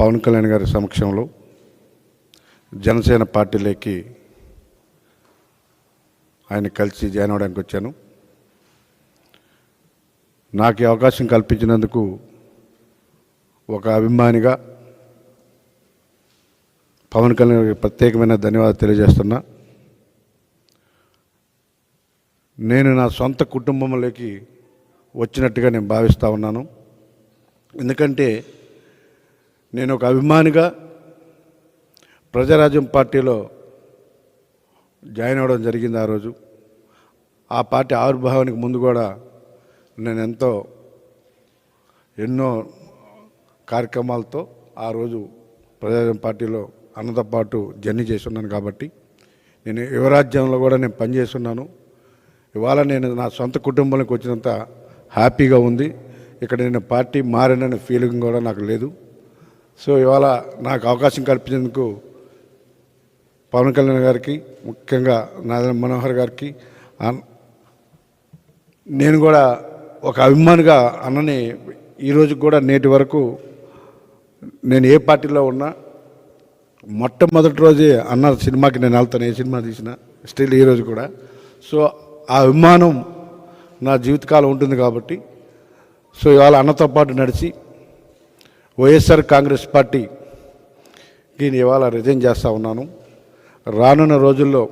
పవన్ కళ్యాణ్ గారి సమక్షంలో జనసేన పార్టీలోకి ఆయన కలిసి జాయిన్ అవ్వడానికి వచ్చాను. నాకు అవకాశం కల్పించినందుకు ఒక అభిమానిగా పవన్ కళ్యాణ్ గారికి ప్రత్యేకమైన ధన్యవాదాలు తెలియజేస్తున్నా. నేను నా సొంత కుటుంబంలోకి వచ్చినట్టుగా నేను భావిస్తూ ఉన్నాను. ఎందుకంటే నేను ఒక అభిమానిగా ప్రజారాజ్యం పార్టీలో జాయిన్ అవ్వడం జరిగింది ఆ రోజు. ఆ పార్టీ ఆవిర్భావానికి ముందు కూడా నేను ఎంతో ఎన్నో కార్యక్రమాలతో ఆ రోజు ప్రజారాజ్యం పార్టీలో అన్నతో పాటు జర్నీ చేస్తున్నాను కాబట్టి నేను యువరాజ్యంలో కూడా నేను పనిచేస్తున్నాను. ఇవాళ నేను నా సొంత కుటుంబంలోకి వచ్చినంత హ్యాపీగా ఉంది. ఇక్కడ నేను పార్టీ మారిననే ఫీలింగ్ కూడా నాకు లేదు. సో ఇవాళ నాకు అవకాశం కల్పించేందుకు పవన్ కళ్యాణ్ గారికి ముఖ్యంగా నాదన మనోహర్ గారికి నేను కూడా ఒక అభిమానిగా అన్నని ఈరోజు కూడా నేటి వరకు నేను ఏ పార్టీలో ఉన్నా మొట్టమొదటి రోజే అన్న సినిమాకి నేను వెళ్తాను ఏ సినిమా తీసినా స్టిల్ ఈరోజు కూడా. సో ఆ అభిమానం నా జీవితకాలం ఉంటుంది కాబట్టి సో ఇవాళ అన్నతో పాటు నడిచి వైఎస్ఆర్ కాంగ్రెస్ పార్టీ నేను ఇవాళ రిజైన్ చేస్తూ ఉన్నాను. రానున్న రోజుల్లో